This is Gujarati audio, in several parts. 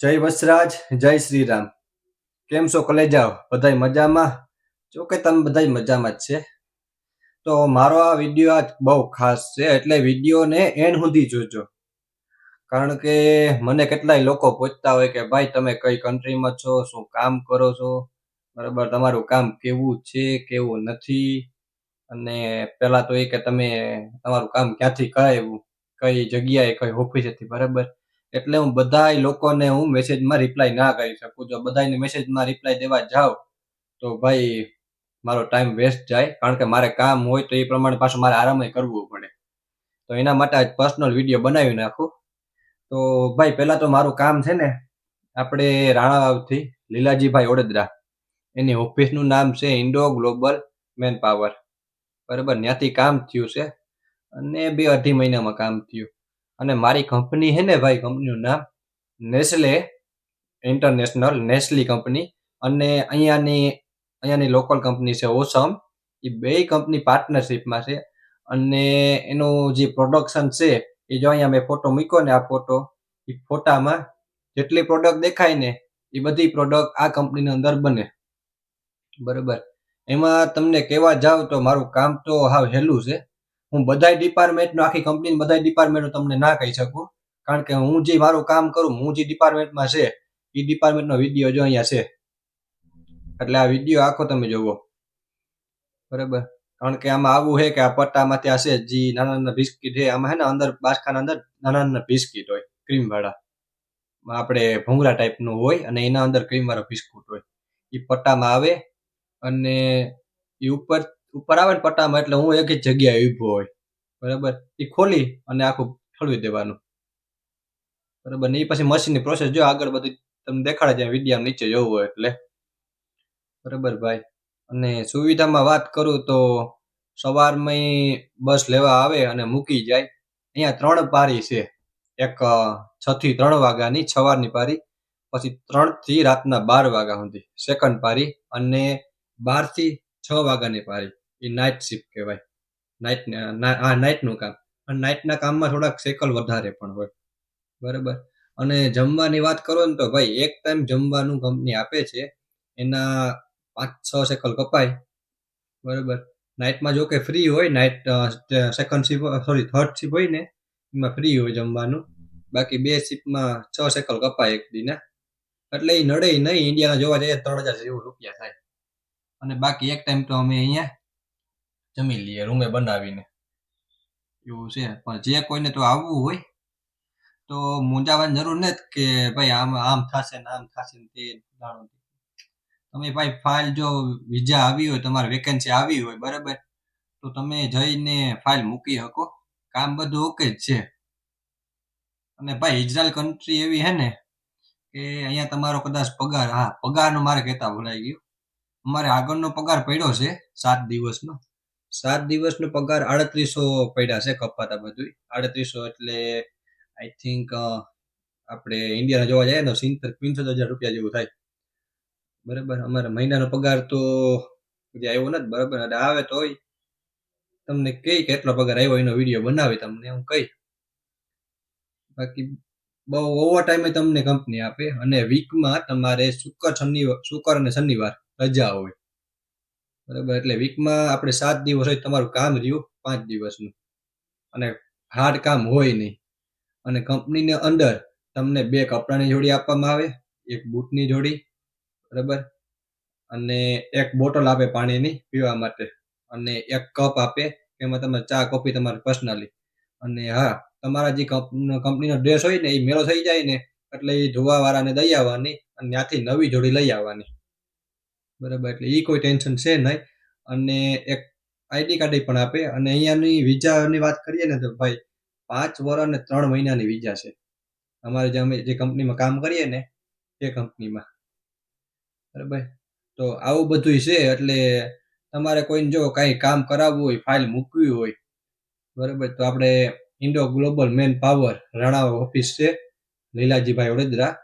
જય વસરાજ, જય શ્રીરામ. કેમ છો કલેજાઓ? બધાય મજામાં? જો કે તમે બધાય મજામાં જ છે. તો મારો આ વીડિયો આજ બહુ ખાસ છે, એટલે વિડીયોને એન્ડ સુધી જોજો. કારણ કે મને કેટલાય લોકો પૂછતા હોય કે, ભાઈ, તમે કઈ કન્ટ્રીમાં છો? શું કામ કરો છો? બરાબર, તમારું કામ કેવું છે, કેવું નથી? અને પહેલાં તો એ કે, તમે તમારું કામ ક્યાંથી કરાવ્યું? કઈ જગ્યાએ? કઈ ઓફિસેથી બરાબર. એટલે હું બધાય લોકોને હું મેસેજમાં રિપ્લાય ના કરી શકું. જો બધાને મેસેજમાં રિપ્લાય દેવા જાવ, તો ભાઈ, મારો ટાઈમ વેસ્ટ જાય. કારણ કે મારે કામ હોય તો એ પ્રમાણે પાછું મારે આરામય કરવું પડે. તો એના માટે આજ પર્સનલ વીડિયો બનાવી નાખું. તો ભાઈ, પહેલાં તો મારું કામ છે ને, આપણે રાણાવાવથી લીલાજીભાઈ ઓડેદરા. એની ઓફિસનું નામ છે ઇન્ડો ગ્લોબલ મેન પાવર બરાબર, ત્યાંથી કામ થયું છે. અને બે અઢી મહિનામાં કામ થયું. અને મારી કંપની છે ને ભાઈ, કંપનીનું નામ નેસ્લે ઇન્ટરનેશનલ, નેસ્લી કંપની. અને અહીંયાની અહીંયાની લોકલ કંપની છે ઓસમ. એ બે કંપની પાર્ટનરશિપમાં છે. અને એનું જે પ્રોડક્શન છે, એ જો અહીંયા મેં ફોટો મૂક્યો ને આ ફોટો એ ફોટામાં જેટલી પ્રોડક્ટ દેખાય ને એ બધી પ્રોડક્ટ આ કંપનીની અંદર બને. બરોબર. એમાં તમને કહેવા જાવ તો મારું કામ તો હાવ હેલું છે. હું બધાય ડિપાર્ટમેન્ટનો આખી કંપની બધા ડિપાર્ટમેન્ટનો તમને ના કહી શકું. કારણ કે હું જે મારું કામ કરું, હું જે ડિપાર્ટમેન્ટમાં છે, એ ડિપાર્ટમેન્ટનો વીડિયો જો અહીંયા છે. એટલે આ વીડિયો આખો તમે જોવો. બરાબર? કારણ કે આમાં આવું છે કે આ પટ્ટામાંથી આ છે, જે નાના નાના બિસ્કીટ છે, આમાં છે ને અંદર બાસખાના અંદર નાના નાના બિસ્કીટ હોય ક્રીમવાળા આપણે ભૂંગળા ટાઈપનું હોય અને એના અંદર ક્રીમવાળો બિસ્કુટ હોય. એ પટ્ટામાં આવે અને એ ઉપર ઉપર આવે પટ્ટામાં એટલે હું એક જ જગ્યાએ ઊભો હોય. બરાબર? એ ખોલી અને આખું ઠળવી દેવાનું. બરાબર? ને એ પછી મશીનની પ્રોસેસ જો આગળ બધી તમને દેખાડે જાય વિડીયા નીચે જોવું હોય એટલે. બરાબર ભાઈ? અને સુવિધામાં વાત કરું તો સવારમાં બસ લેવા આવે અને મૂકી જાય. અહીંયા ત્રણ પારી છે. એક છ થી ત્રણ વાગ્યાની સવારની પારી, પછી ત્રણથી રાતના બાર વાગ્યા સુધી. સેકન્ડ પારી અને બારથી છ વાગ્યાની પારી. એ નાઇટ શિફ્ટ કહેવાય. નાઇટ આ નાઇટનું કામ. અને નાઇટના કામમાં થોડાક સેકલ વધારે પણ હોય. બરાબર? અને જમવાની વાત કરો ને તો ભાઈ, એક ટાઈમ જમવાનું કંપની આપે છે, એના પાંચ, છ સેકલ કપાય. બરાબર? નાઇટમાં જો કે ફ્રી હોય night second shift sorry third shift હોય ને, એમાં ફ્રી હોય જમવાનું. બાકી બે શિફ્ટમાં છ સેકલ કપાય એક દીના. એટલે એ નડે નહીં ઇન્ડિયાના જોવા જઈએ ત્રણ હજાર જેવું રૂપિયા થાય. અને બાકી એક ટાઈમ તો અમે અહીંયા જમી લઈએ, રૂમે બનાવીને. એવું છે. પણ જે કોઈને તો આવવું હોય, તો મૂંઝાવાની જરૂર નથી કે ભાઈ આમ આમ થશે ને આમ થશે ને તે જાણો તમે ભાઈ ફાઇલ જો વિઝા આવી હોય, તમારે વેકેન્સી આવી હોય, બરાબર? તો તમે જઈને ફાઇલ મૂકી શકો. કામ બધું ઓકે જ છે. અને ભાઈ ઇઝરાયલ કન્ટ્રી એવી હે ને કે અહીંયા તમારો કદાચ પગાર, હા, પગારનો મારે કહેતા ભૂલાઈ ગયું. અમારે આગળનો પગાર પડ્યો છે સાત દિવસનો. સાત દિવસનો પગાર આડત્રીસો પડ્યા છે, કપાતા બધું આડત્રીસો એટલે આઈ થિંક આપણે ઇન્ડિયાના જોવા જઈએ ને, સિત્તેર, પંચોતેર હજાર રૂપિયા જેવું થાય. બરાબર? અમારા મહિનાનો પગાર તો હજી આવ્યો નથી બરાબર? એટલે આવે તો તમને કઈ કેટલો પગાર આવ્યો, એનો વીડિયો બનાવી તમને, હું કઈ. બાકી બહુ ઓવર ટાઈમે તમને કંપની આપે, અને વીકમાં તમારે શુક્ર શનિવાર શુક્ર અને શનિવાર રજા હોય. બરાબર? એટલે વીકમાં આપણે સાત દિવસ હોય તમારું કામ રહ્યું, પાંચ દિવસનું. અને હાર્ડ કામ હોય નહીં. અને કંપનીની અંદર તમને બે કપડાની જોડી આપવામાં આવે, એક બૂટની જોડી, બરાબર? અને એક બોટલ આપે પાણીની પીવા માટે. અને એક કપ આપે એમાં તમે ચા, કોફી તમારે પર્સનલી અને હા, તમારા જે કંપનીનો ડ્રેસ હોય ને, એ મેળો થઈ જાય ને, એટલે એ ધોવાવાળાને દઈ આવવાની, અને ત્યાંથી નવી જોડી લઈ આવવાની. બરાબર, એટલે એ કોઈ ટેન્શન છે નહીં. અને એક આઈડી કાર્ડ પણ આપે. અને અહીંયાની વિઝાની વાત કરીએ ને તો ભાઈ, પાંચ વર્ષ અને ત્રણ મહિનાની વિઝા છે. અમારે જે અમે જે કંપનીમાં કામ કરીએ ને, એ કંપનીમાં. બરાબર? તો આવું બધું છે, એટલે તમારે કોઈને જો કાંઈ કામ કરાવવું હોય, ફાઇલ મૂકવી હોય, બરાબર? તો આપણે Indo Global Man Power Rana office Leelajibhai, લીલાજીભાઈ Vadodara.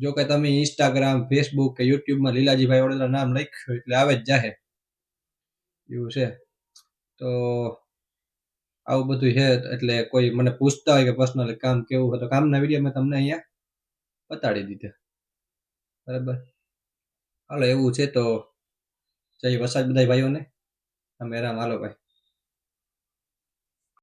જો કે તમે ઇન્સ્ટાગ્રામ ફેસબુક કે યુટ્યુબમાં લીલાજીભાઈ વડોદરા નામ લખ્યું એટલે આવે જ જાહે. એવું છે. તો આવું બધું છે એટલે કોઈ મને પૂછતા હોય કે પર્સનલ કામ કેવું હોય તો કામના વીડિયો મેં તમને અહીંયા બતાડી દીધા. બરાબર? હાલો, એવું છે તો જય વરસાદ બધા ભાઈઓને. રામ હાલો ભાઈ.